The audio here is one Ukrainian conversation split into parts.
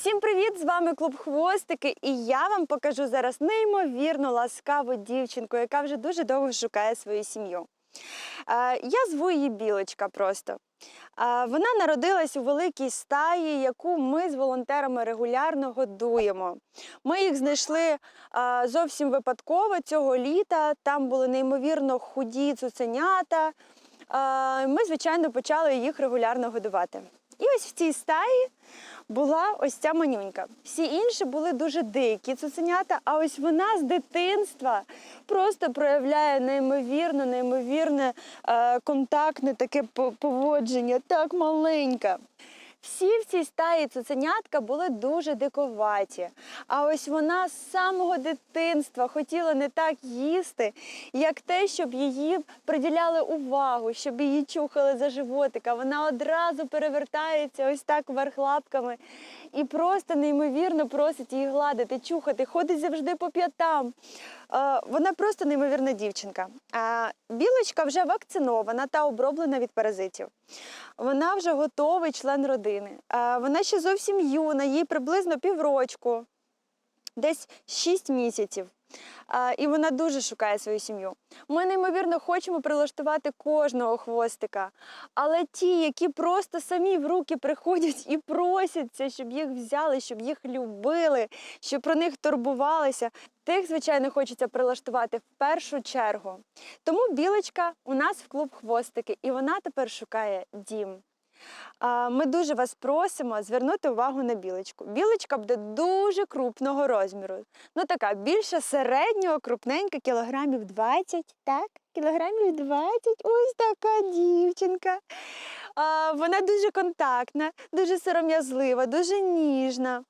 Всім привіт! З вами клуб Хвостики, і я вам покажу зараз неймовірно ласкаву дівчинку, яка вже дуже довго шукає свою сім'ю. Е, Я зву її Білочка просто. Е, Вона народилась у великій стаї, яку ми з волонтерами регулярно годуємо. Ми їх знайшли е, зовсім випадково цього літа. Там були неймовірно худі цуценята. Ми, звичайно, почали їх регулярно годувати. І ось в цій стаї була ось ця манюнька. Всі інші були дуже дикі цуценята, а ось вона з дитинства просто проявляє неймовірно, неймовірне е, контактне таке по- поводження, так маленька. Всі в цій стаї цуценятка були дуже диковаті. А ось вона з самого дитинства хотіла не так їсти, як те, щоб її приділяли увагу, щоб її чухали за животика. Вона одразу перевертається ось так вверх лапками і просто неймовірно просить її гладити, чухати, ходить завжди по п'ятам. Е, Вона просто неймовірна дівчинка. Білочка вже вакцинована та оброблена від паразитів. Вона вже готовий член родини. Е, Вона ще зовсім юна, їй приблизно піврочку, десь 6 місяців. І вона дуже шукає свою сім'ю. Ми неймовірно хочемо прилаштувати кожного хвостика, але ті, які просто самі в руки приходять і просяться, щоб їх взяли, щоб їх любили, щоб про них турбувалися, тих, звичайно, хочеться прилаштувати в першу чергу. Тому білочка у нас в клуб хвостики, і вона тепер шукає дім. Ми дуже вас просимо звернути увагу на білочку. Білочка буде дуже крупного розміру. Ну така більше середнього, крупненька, кілограмів 20, так? Кілограмів 20. Ось така дівчинка. Вона дуже контактна, дуже сором'язлива, дуже ніжна.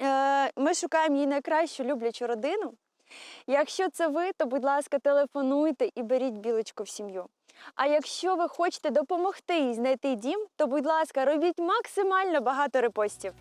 Е, Ми шукаємо їй найкращу люблячу родину. Якщо це ви, то, будь ласка, телефонуйте і беріть білочку в сім'ю. А якщо ви хочете допомогти і знайти дім, то, будь ласка, робіть максимально багато репостів.